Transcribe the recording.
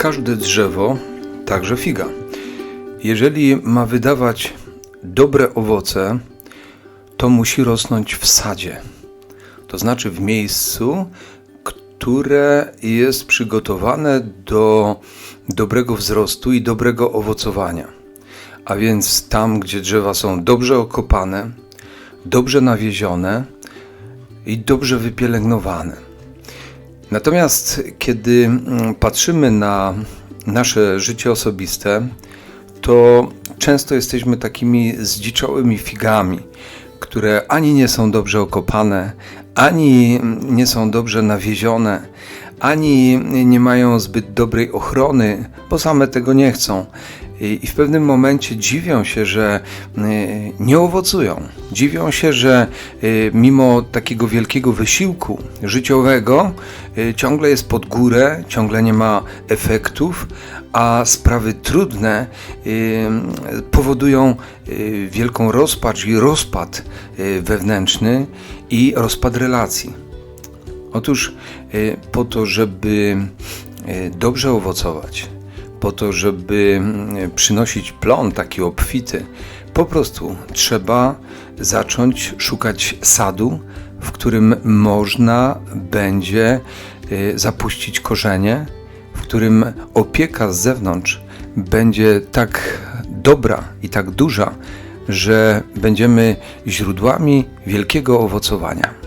każde drzewo, także figa. Jeżeli ma wydawać dobre owoce, to musi rosnąć w sadzie. To znaczy w miejscu, które jest przygotowane do dobrego wzrostu i dobrego owocowania. A więc tam, gdzie drzewa są dobrze okopane, dobrze nawiezione i dobrze wypielęgnowane. Natomiast kiedy mm, patrzymy na nasze życie osobiste, to często jesteśmy takimi zdziczałymi figami, które ani nie są dobrze okopane, ani nie są dobrze nawiezione, ani nie mają zbyt dobrej ochrony, bo same tego nie chcą. I w pewnym momencie dziwią się, że y, nie owocują. Dziwią się, że y, mimo takiego wielkiego wysiłku życiowego y, ciągle jest pod górę, ciągle nie ma efektów, a sprawy trudne powodują wielką rozpacz i rozpad wewnętrzny i rozpad relacji. Otóż po to, żeby dobrze owocować, po to, żeby mm, przynosić plon taki obfity, po prostu trzeba zacząć szukać sadu, w którym można będzie y, zapuścić korzenie, w którym opieka z zewnątrz będzie tak dobra i tak duża, że będziemy źródłami wielkiego owocowania.